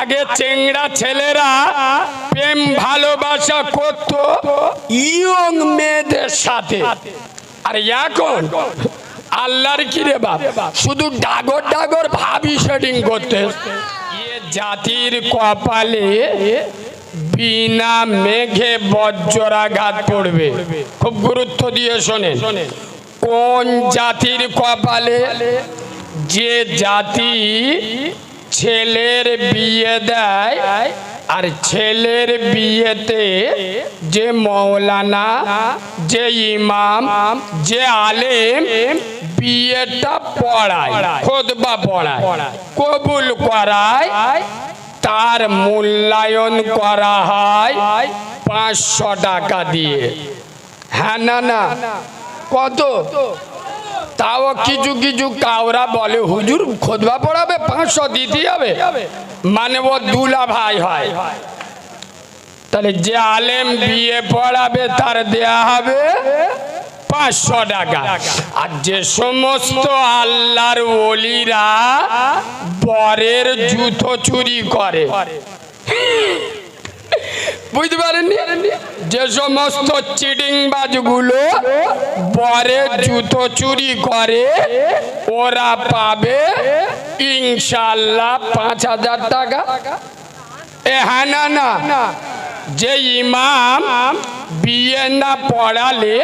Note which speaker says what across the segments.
Speaker 1: আগে চেংড়া ছেলেরা প্রেম ভালোবাসা করত, ইয়ং মেয়েদের সাথে। আর এখন আল্লাহর কি রে বাপ? শুধু ডাগর ডাগর ভাবি শেডিং করতে। জাতির কপালে বিনা মেঘে বজ্রাঘাত পড়বে। খুব গুরুত্ব দিয়ে শোনেন। কোন জাতির কপালে যে জাতি ছেলের বিয়ে দেয় আর ছেলের বিয়েতে যে মৌলানা, যে ইমাম, যে আলেম বিয়েটা পড়ায়, খোদবা পড়ায়, কবুল করায়, তার মূল্যায়ন করা হয় পাঁচশো টাকা দিয়ে। হ্যাঁ না কত? তাও কিছু কিছু কাউরা বলে, হুজুর, খোদবা পড়াবে, পাঁচশো দিতে হবে। মানে ও দুলা ভাই হয়। তাহলে যে আলেম বিয়ে পড়াবে, তার দেয়া হবে পাঁচশো টাকা। আর যে সমস্ত আল্লাহর ওলিরা বরের জুতো চুরি করে। বুঝতে পারেননি? যে সমস্ত চিটিংবাজগুলো বরে জুতো চুরি করে, ওরা পাবে ইনশাল্লাহ পাঁচ হাজার টাকা। হ্যাঁ না না, যে ইমাম বিয়ে না পড়ালে,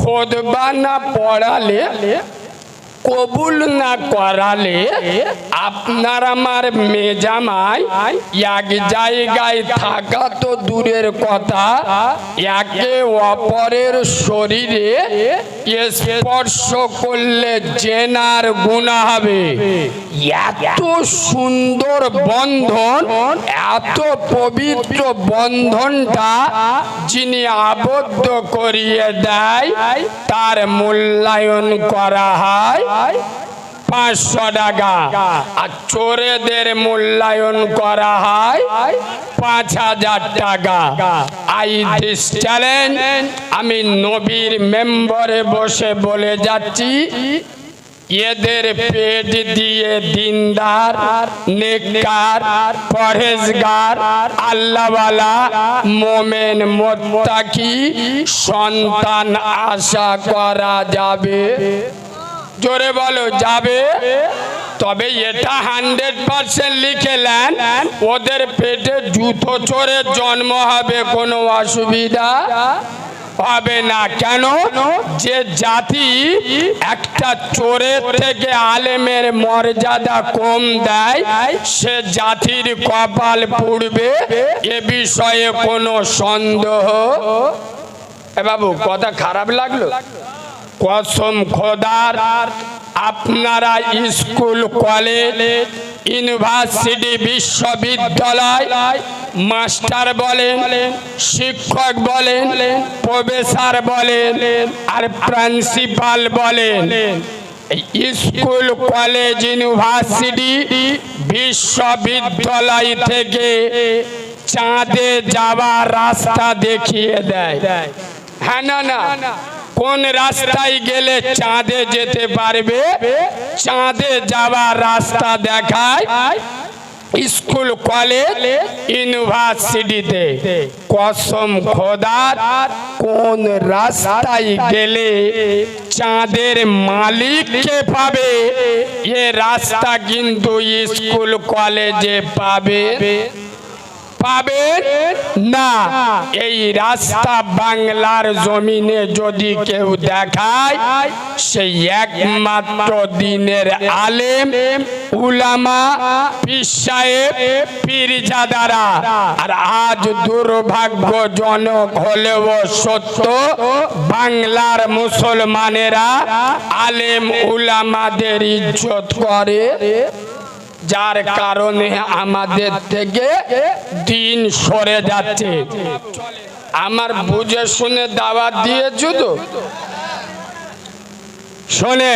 Speaker 1: খোদবা না পড়ালে কবুল না করালে আপনার আমার মেজামায় এক জায়গায় থাকা তো দূরের কথা। একে অপরের শরীরে স্পর্শ করলে জেনার গুণা হবে। এত সুন্দর বন্ধন, এত পবিত্র বন্ধনটা যিনি আবদ্ধ করিয়ে দেয়, তার মূল্যায়ন করা হয়। পাঁচশো টাকা। আর চোরেদের মূল্যায়ন করা হয় পাঁচ হাজার টাকা। আই দিস চ্যালেঞ্জ আমি নবীর মেম্বরে বসে বলে যাচ্ছি এদের পেট দিয়ে দিনদার নেককার পরহেজগার আল্লাহওয়ালা মোমেন মোত্তাকি সন্তান আশা করা যাবে। জোরে বলো, যাবে? তবে এটা হান্ড্রেড পার্সেন্ট লিখে নেন, ওদের পেটে জুতো চোরের জন্ম হবে, কোনো অসুবিধা হবে না। কেন? যে জাতি একটা চোরের থেকে আলেমের মর্যাদা কম দেয়, সে জাতির কপাল পুড়বে, এ বিষয়ে কোনো সন্দেহ। এ বাবু, কথা খারাপ লাগল? কসম খোদার, আপনারা স্কুল, কলেজ, ইউনিভার্সিটি, বিশ্ববিদ্যালয়, মাস্টার বলেন, শিক্ষক বলেন, প্রফেসর বলেন, আর প্রিন্সিপাল বলেন। স্কুল, কলেজ, ইউনিভার্সিটি, বিশ্ববিদ্যালয় থেকে চাঁদে যাওয়ার রাস্তা দেখিয়ে দেয়। হ্যাঁ না না? কোন রাস্তায় গেলে চাঁদে যেতে পারবে? চাঁদে যাওয়ার রাস্তা দেখায় স্কুল, কলেজ, ইউনিভার্সিটিতে। কসম খোদার, কোন রাস্তায় গেলে চাঁদের মালিক মালিককে পাবে? এ রাস্তা কিন্তু স্কুল, কলেজে পাবে। পাবেন না। এই রাস্তা বাংলার জমিনে যদি কেউ দেখায়, সেই একমাত্র দিনের আলেম, উলামা, পীর সাহেব, পীরজাদারা। আর আজ দুর্ভাগ্যজনক হলেও সত্য, বাংলার মুসলমানেরা আলেম, উলামাদের ইজ্জত করে যার কারণে আমাদের থেকে দিন সরে যাচ্ছে। আমার বুঝে শুনে দাওয়াত দিয়েছ তো? শোনে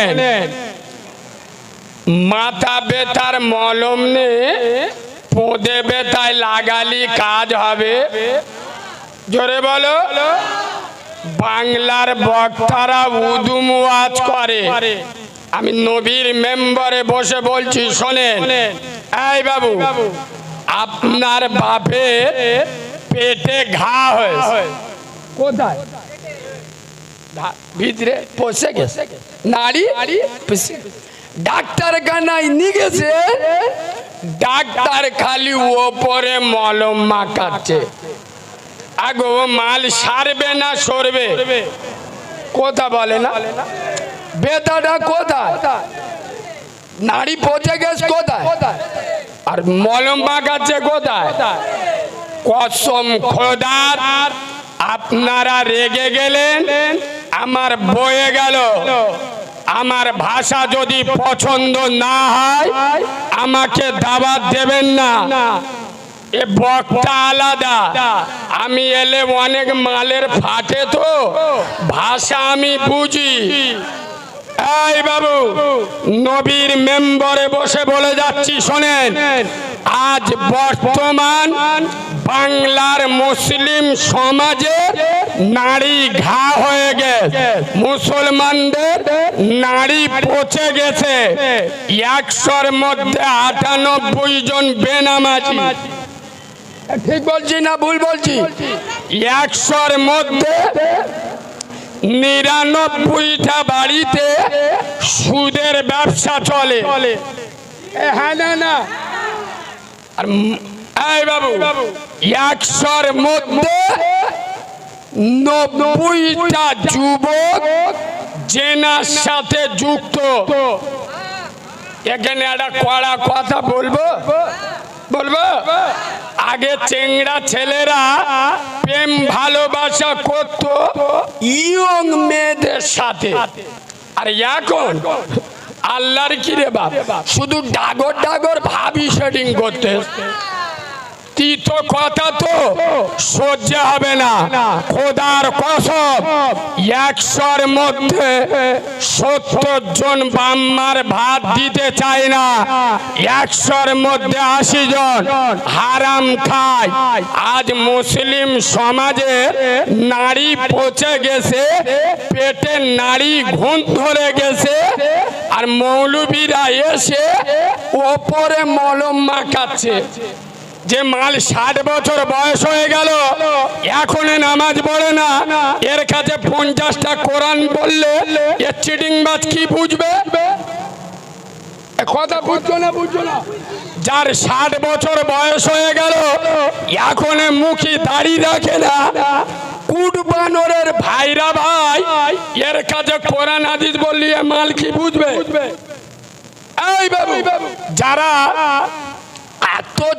Speaker 1: মাথা বেতার মলম নে পোঁদে বেতায় লাগালি কাজ হবে। জোরে বলো। বাংলার বক্তারা উদুম ওয়াজ করে। আমি নবীর মেম্বারে বসে বলছি, শোনেন। এই বাবু, আপনার বাপের পেটে ঘা হয়েছে। কোথায়? ভিতরে গেছে। নাড়ি পচে গেছে। ডাক্তার নিয়ে গেছে। ডাক্তার খালি ওপরে মলম মাখাচ্ছে। মাল সারবে না, সরবে? কথা বলে না? বেতাটা কোথায়? নাড়ি পচে গেছে কোথায়? আর মলম মাখাচ্ছে কোথায়? কসম খোদার, আপনারা রেগে গেলেন, আমার বয়ে গেল। আমার ভাষা যদি পছন্দ না হয়, আমাকে দাবাত দেবেন না। এ বকটা আলাদা। আমি এলে অনেক মালের ফাটে তো। ভাষা আমি বুঝি। এই বাবু নবীর মেম্বরে বসে বলে যাচ্ছি শোনেন। আজ বর্তমান বাংলার মুসলিম সমাজে নারী ঘা হয়ে গেছে। মুসলমানদের নারী পচে গেছে। একশোর মধ্যে আটানব্বই জন বেনামাজি। ঠিক বলছি না ভুল বলছি? একশোর মধ্যে নিরানব্বইটা বাড়িতে সুদের ব্যবসা চলে। হ্যাঁ না না। আর বাবু, একশোর মধ্যে নব্বইটা যুবক জেনার সাথে যুক্ত। এখানে একটা কড়া কথা বলব? বলব? আগে চেংড়া ছেলেরা প্রেম, ভালোবাসা করত ইয়ং মেয়েদের সাথে। আর এখন আল্লাহর কি রে বাপ? শুধু ডাগর ডাগর ভাবি শেডিং করতে। তিত কথা তো সহ্য হবে না। খোদার কসম, একশোর মধ্যে সত্তর জন বাম্মার ভাত দিতে চায় না। একশোর মধ্যে আশি জন হারাম খায়। আজ মুসলিম সমাজে নারী পচে গেছে, পেটে নারী ঘুম ধরে গেছে, আর মৌলবীরা এসে ওপরে মলম মাখাচ্ছে। যে মাল ষাট বছর বয়স হয়ে গেল এখন নামাজ পড়ে না। এর কাছে পঞ্চাশটা কোরআন বললে এর চিটিং বাজ কি বুঝবে? কথা বুঝছ না বুঝছ না? যার ষাট বছর বয়স হয়ে গেল এখন মুখে দাঁড়িয়ে রাখে না। কুট বানরের ভাইরা ভাই এর কাছে কোরআন হাদিস বললি মাল কি বুঝবে? এই বাবু। যারা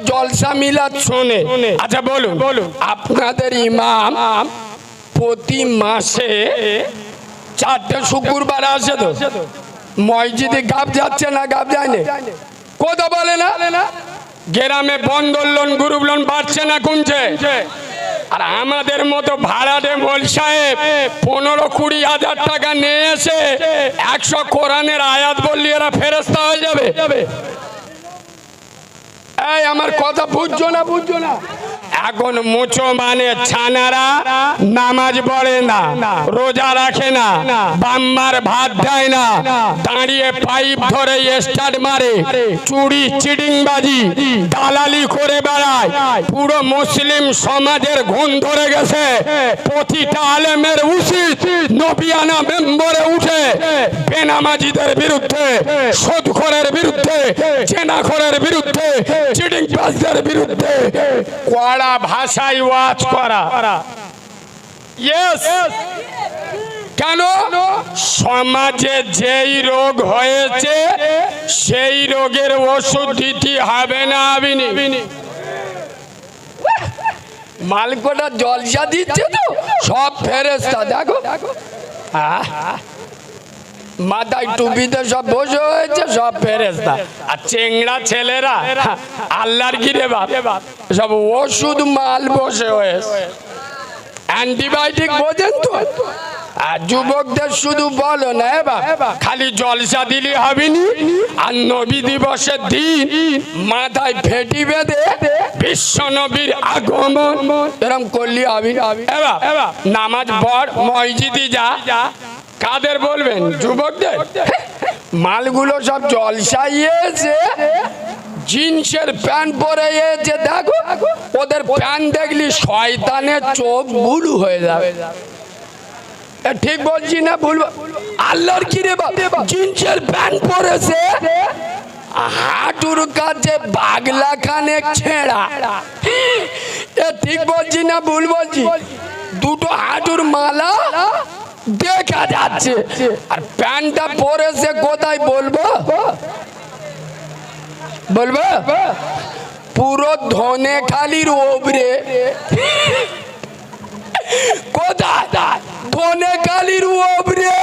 Speaker 1: জলসা মিলাদ শোনে। আচ্ছা বলুন। বলুন। আপনাদের ইমাম প্রতি মাসে চারটে শুক্রবার আসে তো? মসজিদে গাব যাচ্ছে না গাব যায় না? কথা বলে না? গ্রামে বন্দর লোন গ্রুপ লোন বাড়ছে না কমছে? আর আমাদের মতো ভাড়াটে মোল সাহেব পনেরো কুড়ি হাজার টাকা নিয়ে এসে একশো কোরআনের আয়াত বললি এরা ফেরস্তা হয়ে যাবে। এই, আমার কথা বুঝছ না বুঝছ না? এখন মুচো মানে ছানারা নামাজ পড়ে না, রোজা রাখে না, বাম্মার ভাত দেয় না, দাঁড়িয়ে পাইপ ধরে স্টার্ট মারে, চুরি চিডিং বাজি দালালি করে বেড়ায়, পুরো মুসলিম সমাজের ঘুম ধরে গেছে, প্রতিটা আলেমের উচিত নবিয়ানা মেম্বরে উঠে, বেনামাজিদের বিরুদ্ধে, সুদখোরের বিরুদ্ধে চেনাখোরের বিরুদ্ধে বাজদের বিরুদ্ধে কড়া ভাষায় ওয়াজ করা। কেন? সমাজে যেই রোগ হয়েছে সেই রোগের ওষুধ দিতে হবে না আবিনি। মালকোটা জলসা দিচ্ছে তো সব ফেরেস্তা দেখো। আহ, মাথায় টুপিতে সব বসে হয়েছে, সব ফেরেস্তা আর চেংড়া ছেলেরা, আল্লাহর গিরে বাপ। সব ওষুধ মাল বসে হয়েছে। অ্যান্টিবায়োটিক বোঝেন তো? আর যুবকদের শুধু বলো না বাপ, খালি জলসা দিলে হবেনি আর নবী দিবসের দিন মাথায় ফেটি বেঁধে বিশ্ব নবীর আগমন। এরম করলি হবি। নামাজ পড়, মসজিদে যা। কাদের বলবেন? যুবকদের? মালগুলো সব জলসাইয়েছে। জিন্সের প্যান্ট পরে এ যে দেখো। ওদের প্যান্ট দেখলি শয়তানের চোখ বুলু হয়ে যাবে। ঠিক বলছি না, ভুল আল্লাহর কি রে জিন্সের প্যান্ট পরেছে। হাঁটুর কাছে বাগলা খানে ছেঁড়া। এ ঠিক বলছি না, ভুল বলছি। দুটো হাঁটুর মালা দেখা যাচ্ছে। আর প্যান্টটা পরেছে কোথায় বলব? বলব? পুরো ধনে খালির ওবরে। কোথায়? ধনে কালির ওবরে।